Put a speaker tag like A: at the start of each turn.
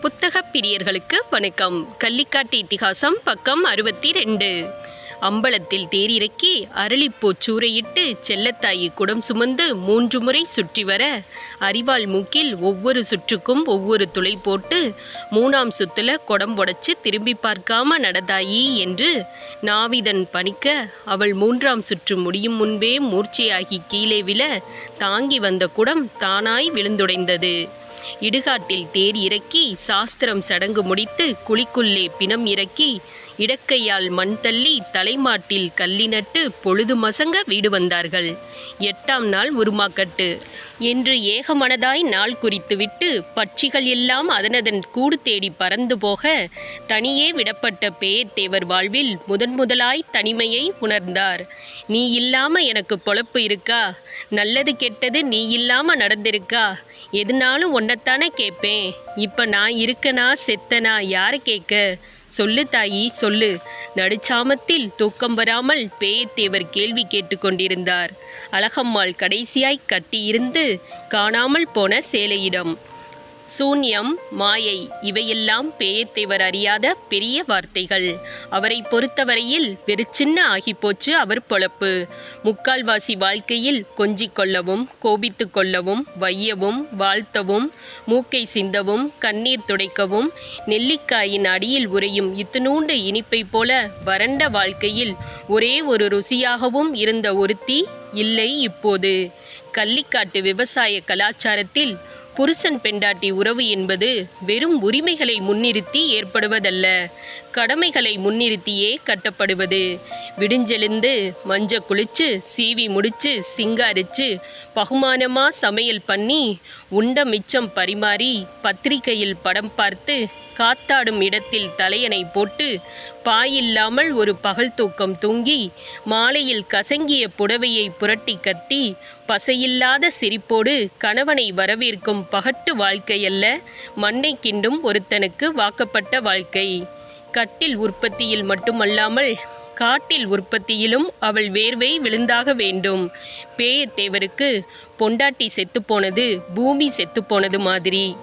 A: புத்தகப் பிரியர்களுக்கு வணக்கம். கள்ளிக்காட்டு இத்திகாசம் பக்கம் அறுபத்தி ரெண்டு அம்பலத்தில் தேரிறக்கி அரளிப்பூ சூறையிட்டு செல்லத்தாயி குடம் சுமந்து மூன்று முறை சுற்றி வர அரிவாள் மூக்கில் ஒவ்வொரு சுற்றுக்கும் ஒவ்வொரு துளை போட்டு மூணாம் சுத்துல குடம் உடைச்சு திரும்பி பார்க்காம நடதாயி என்று நாவிதன் பணிக்க அவள் மூன்றாம் சுற்று முடியும் முன்பே மூர்ச்சையாகி கீழே விழ தாங்கி வந்த குடம் தானாய் விழுந்துடைந்தது. இடுகாட்டில் தேர் இறக்கி சாஸ்திரம் சடங்கு முடித்து குழிக்குள்ளே பிணம் இறக்கி இடக்கையால் மண் தள்ளி தலைமாட்டில் கல்லினட்டு பொழுது மசங்க வீடு வந்தார்கள். எட்டாம் நாள் உருமாக்கட்டு. என்று ஏகமனதாய் நாள் குறித்துவிட்டு பட்சிகள் எல்லாம் அதனதன் கூடு தேடி பறந்து போக தனியே விடப்பட்ட பேயத்தேவர் வாழ்வில் முதன் முதலாய் தனிமையை உணர்ந்தார். நீ இல்லாம எனக்கு பொழப்பு இருக்கா? நல்லது கெட்டது நீ இல்லாம நடந்திருக்கா? எதுனாலும் ஒன்னத்தானே கேட்பேன்? இப்ப நான் இருக்கனா செத்தனா யாரை கேட்க? சொல்லு தாயி சொல்லு. நடுச்சாமத்தில் தூக்கம் வராமல் பேயத்தேவர் கேள்வி கேட்டுக்கொண்டிருந்தார் அழகம்மாள் கடைசியாய் கட்டியிருந்து காணாமல் போன சேலையிடம். சூன்யம் மாயை இவையெல்லாம் பேயத்தேவர் அறியாத பெரிய வார்த்தைகள். அவரை பொறுத்தவரையில் வெறுச்சின்ன ஆகிப்போச்சு அவர் பொழப்பு. முக்கால்வாசி வாழ்க்கையில் கொஞ்சிக் கொள்ளவும் கோபித்து கொள்ளவும் வையவும் வாழ்த்தவும் மூக்கை சிந்தவும் கண்ணீர் துடைக்கவும் நெல்லிக்காயின் அடியில் உறையும் இத்தினூண்டு இனிப்பை போல வறண்ட வாழ்க்கையில் ஒரே ஒரு ருசியாகவும் இருந்த ஒருத்தி இல்லை இப்போது. கள்ளிக்காட்டு விவசாய கலாச்சாரத்தில் புருஷன் பெண்டாட்டி உறவு என்பது வெறும் உரிமைகளை முன்னிறுத்தி ஏற்படுவதல்ல. கடமைகளை முன்னிறுத்தியே கட்டப்படுவது. விடிஞ்செழுந்து மஞ்ச குளிச்சு சீவி முடிச்சு சிங்காரிச்சு பகுமானமாக சமையல் பண்ணி உண்ட மிச்சம் பரிமாறி பத்திரிகையில் படம் பார்த்து காத்தாடும் இடத்தில் தலையணை போட்டு பாயில்லாமல் ஒரு பகல் தூக்கம் தூங்கி மாலையில் கசங்கிய புடவையை புரட்டி கட்டி பசையில்லாத சிரிப்போடு கணவனை வரவேற்கும் பகட்டு வாழ்க்கையல்ல மண்ணை கிண்டும் ஒருத்தனுக்கு வாக்கப்பட்ட வாழ்க்கை. கட்டில் உற்பத்தியில் மட்டுமல்லாமல் காட்டில் உற்பத்தியிலும் அவள் வேர்வை விழுந்தாக வேண்டும். பேயத்தேவருக்கு பொண்டாட்டி செத்துப்போனது பூமி செத்துப்போனது மாதிரி.